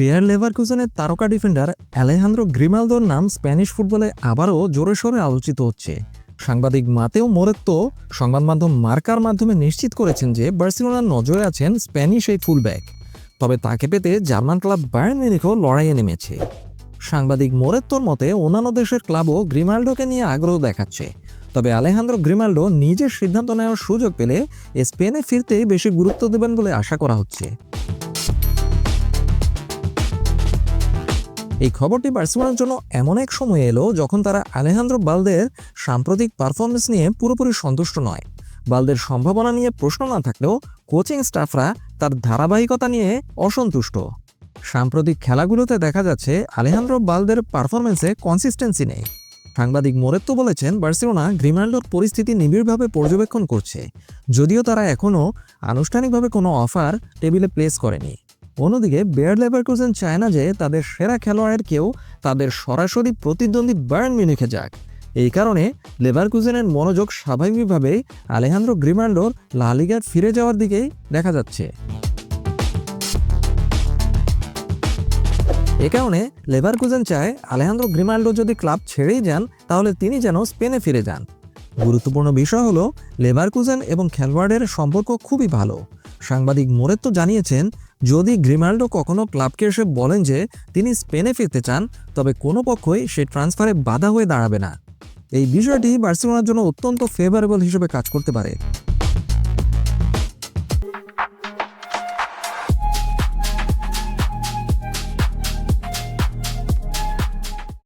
Bear লেভারকুজেনের তারকা defender অ্যালেহান্দ্রো গ্রিমালদোর নাম Spanish ফুটবলে আবারও জোরে সোরে আলোচিত হচ্ছে। সাংবাদিক মাতেও মোরেত্তো সংবাদ মাধ্যম মার্কার মাধ্যমে নিশ্চিত করেছেন যে বার্সেলোনার নজরে আছেন স্প্যানিশ এই ফুলব্যাক তবে তাকে পেতে জার্মান ক্লাব বায়ার্ন মিউনিখও লড়াইয়ে নেমেছে। সাংবাদিক মোরেত্তোর মতে অন্যান্য দেশের ক্লাবও গ্রিমাল্ডোকে নিয়ে আগ্রহ দেখাচ্ছে। তবে আলেহান্দ্রো গ্রিমাল্ডো নিজের সিদ্ধান্ত নেওয়ার সুযোগ পেলে স্পেনে ফিরতেই বেশি গুরুত্ব দেবেন বলে আশা করা হচ্ছে। এই খবরটি বার্সেলোনার জন্য এমন এক সময় এলো যখন তারা আলেহান্দ্রো বালদের সাম্প্রতিক পারফরমেন্স নিয়ে পুরোপুরি সন্তুষ্ট নয়। বালদের সম্ভাবনা নিয়ে প্রশ্ন না থাকলেও কোচিং স্টাফরা তার ধারাবাহিকতা নিয়ে অসন্তুষ্ট। সাম্প্রতিক খেলাগুলোতে দেখা যাচ্ছে আলেহান্দ্রো বালদের পারফরমেন্সে কনসিস্টেন্সি নেই। সাংবাদিক মোরেত্তো বলেছেন, বার্সেলোনা গ্রিমাল্ডোর পরিস্থিতি নিবিড়ভাবে পর্যবেক্ষণ করছে। যদিও তারা এখনও আনুষ্ঠানিকভাবে কোনো অফার টেবিলে প্লেস করেনি। অন্যদিকে বেয়ার লেভারকুজেন চায় না যে তাদের সেরা খেলোয়াড়ের কেউ তাদের সরাসরি প্রতিদ্বন্দ্বী বায়ার্ন মিউনিখে যাক। এই কারণে লেভারকুজেনের মনোযোগ স্বাভাবিকভাবেই আলেহান্দ্রো গ্রিমান্ডোর লা লিগার ফিরে যাওয়ার দিকেই দেখা যাচ্ছে। এ কারণে লেভারকুজেন চায় আলেহান্দ্রো গ্রিমাল্ডো যদি ক্লাব ছেড়েই যান, তাহলে তিনি যেন স্পেনে ফিরে যান। গুরুত্বপূর্ণ বিষয় হলো লেভারকুজেন এবং খেলোয়াড়ের সম্পর্ক খুবই ভালো। সাংবাদিক মোরেত্তো জানিয়েছেন, যদি গ্রিমাল্ডো কখনো ক্লাবকে এসে বলেন যে তিনি স্পেনে ফিরতে চান, তবে কোনো পক্ষই সে ট্রান্সফারে বাধা হয়ে দাঁড়াবে না। এই বিষয়টি বার্সেলোনার জন্য অত্যন্ত ফেভারেবল হিসেবে কাজ করতে পারে।